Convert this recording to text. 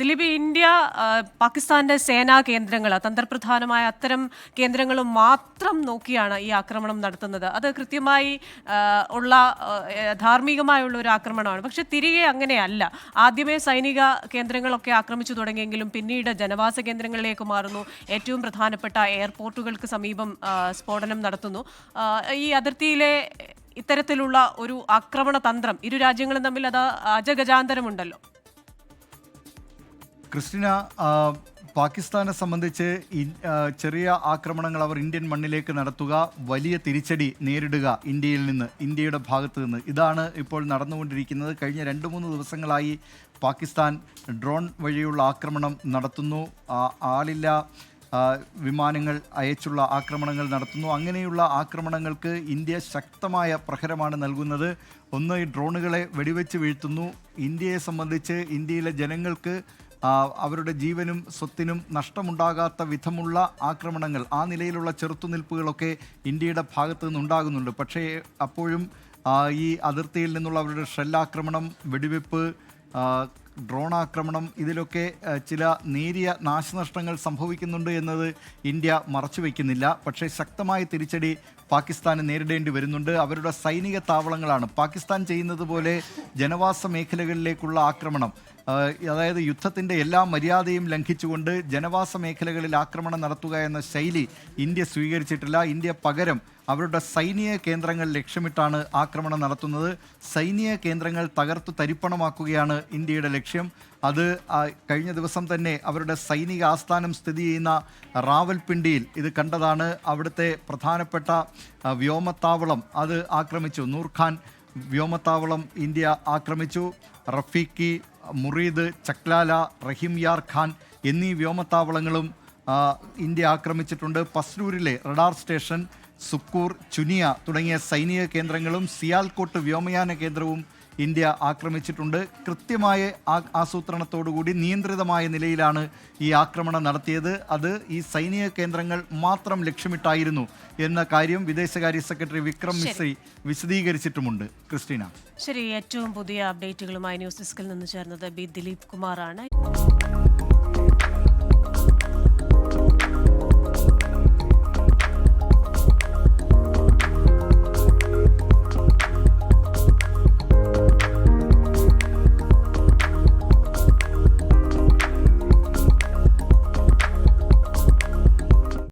Dileep India പാകിസ്ഥാന്റെ സേനാ കേന്ദ്രങ്ങൾ തന്ത്രപ്രധാനമായ അത്തരം കേന്ദ്രങ്ങൾ മാത്രം നോക്കിയാണ് ഈ ആക്രമണം നടത്തുന്നത്. അത് കൃത്യമായി ഉള്ള ധാർമ്മികമായുള്ള ഒരു ആക്രമണമാണ്. പക്ഷെ തിരികെ അങ്ങനെയല്ല. ആദ്യമേ സൈനിക കേന്ദ്രങ്ങളൊക്കെ ആക്രമിച്ചു തുടങ്ങിയെങ്കിലും പിന്നീട് ജനവാസ കേന്ദ്രങ്ങളിലേക്ക് മാറുന്നു. ഏറ്റവും പ്രധാനപ്പെട്ട എയർപോർട്ടുകൾക്ക് സമീപം സ്ഫോടനം നടത്തുന്നു. ഈ അതിർത്തിയിലെ ഇത്തരത്തിലുള്ള ഒരു ആക്രമണ തന്ത്രം ഇരു രാജ്യങ്ങളും തമ്മിൽ അത് അജഗജാന്തരമുണ്ടല്ലോ. ക്രിസ്റ്റിന പാകിസ്ഥാനെ സംബന്ധിച്ച് ചെറിയ ആക്രമണങ്ങൾ അവർ ഇന്ത്യൻ മണ്ണിലേക്ക് നടത്തുക വലിയ തിരിച്ചടി നേരിടുക ഇന്ത്യയിൽ നിന്ന് ഇന്ത്യയുടെ ഭാഗത്ത് നിന്ന്. ഇതാണ് ഇപ്പോൾ നടന്നുകൊണ്ടിരിക്കുന്നത്. കഴിഞ്ഞ രണ്ട് മൂന്ന് ദിവസങ്ങളായി പാകിസ്ഥാൻ ഡ്രോൺ വഴിയുള്ള ആക്രമണം നടത്തുന്നു. ആളില്ല വിമാനങ്ങൾ അയച്ചുള്ള ആക്രമണങ്ങൾ നടത്തുന്നു. അങ്ങനെയുള്ള ആക്രമണങ്ങൾക്ക് ഇന്ത്യ ശക്തമായ പ്രഹരമാണ് നൽകുന്നത്. ഒന്ന് ഈ ഡ്രോണുകളെ വെടിവെച്ച് വീഴ്ത്തുന്നു. ഇന്ത്യയെ സംബന്ധിച്ച് ഇന്ത്യയിലെ ജനങ്ങൾക്ക് അവരുടെ ജീവനും സ്വത്തിനും നഷ്ടമുണ്ടാകാത്ത വിധമുള്ള ആക്രമണങ്ങൾ ആ നിലയിലുള്ള ചെറുത്തുനിൽപ്പുകളൊക്കെ ഇന്ത്യയുടെ ഭാഗത്തു നിന്നുണ്ടാകുന്നുണ്ട്. പക്ഷേ അപ്പോഴും ഈ അതിർത്തിയിൽ നിന്നുള്ള അവരുടെ ഷെല്ലാക്രമണം വെടിവെപ്പ് ഡ്രോൺ ആക്രമണം ഇതിലൊക്കെ ചില നേരിയ നാശനഷ്ടങ്ങൾ സംഭവിക്കുന്നുണ്ട് എന്നത് ഇന്ത്യ മറച്ചുവെക്കുന്നില്ല. പക്ഷേ ശക്തമായ തിരിച്ചടി പാകിസ്ഥാന് നേരിടേണ്ടി വരുന്നുണ്ട്. അവരുടെ സൈനിക താവളങ്ങളാണ്. പാകിസ്ഥാൻ ചെയ്യുന്നത് പോലെ ജനവാസ മേഖലകളിലേക്കുള്ള ആക്രമണം അതായത് യുദ്ധത്തിന്റെ എല്ലാ മര്യാദയും ലംഘിച്ചുകൊണ്ട് ജനവാസ മേഖലകളിൽ ആക്രമണം നടത്തുക എന്ന ശൈലി ഇന്ത്യ സ്വീകരിച്ചിട്ടില്ല. ഇന്ത്യ പകരം അവരുടെ സൈനിക കേന്ദ്രങ്ങൾ ലക്ഷ്യമിട്ടാണ് ആക്രമണം നടത്തുന്നത്. സൈനിക കേന്ദ്രങ്ങൾ തകർത്തു തരിപ്പണമാക്കുകയാണ് ഇന്ത്യയുടെ ലക്ഷ്യം. അത് കഴിഞ്ഞ ദിവസം തന്നെ അവരുടെ സൈനിക ആസ്ഥാനം സ്ഥിതി ചെയ്യുന്ന റാവൽപിണ്ടിയിൽ ഇത് കണ്ടതാണ്. അവിടുത്തെ പ്രധാനപ്പെട്ട വ്യോമത്താവളം അത് ആക്രമിച്ചു. നൂർഖാൻ വ്യോമത്താവളം ഇന്ത്യ ആക്രമിച്ചു. റഫീഖി മുറീദ് ചക്ലാല റഹീം യാർ ഖാൻ എന്നീ വ്യോമത്താവളങ്ങളും ഇന്ത്യ ആക്രമിച്ചിട്ടുണ്ട്. പസ്രൂരിലെ റഡാർ സ്റ്റേഷൻ സുക്കൂർ ചുനിയ തുടങ്ങിയ സൈനിക കേന്ദ്രങ്ങളും സിയാൽകോട്ട് വ്യോമയാന കേന്ദ്രവും ഇന്ത്യ ആക്രമിച്ചിട്ടുണ്ട്. കൃത്യമായ ആസൂത്രണത്തോടുകൂടി നിയന്ത്രിതമായ നിലയിലാണ് ഈ ആക്രമണം നടത്തിയത്. അത് ഈ സൈനിക കേന്ദ്രങ്ങൾ മാത്രം ലക്ഷ്യമിട്ടായിരുന്നു എന്ന കാര്യം വിദേശകാര്യ സെക്രട്ടറി വിക്രം മിശ്രി വിശദീകരിച്ചിട്ടുമുണ്ട്. ക്രിസ്റ്റീന. ശരി ഏറ്റവും പുതിയ അപ്ഡേറ്റുകളുമായി ന്യൂസ് ഡെസ്കിൽ നിന്ന് ചേർന്നത് ബി ദിലീപ് കുമാറാണ്.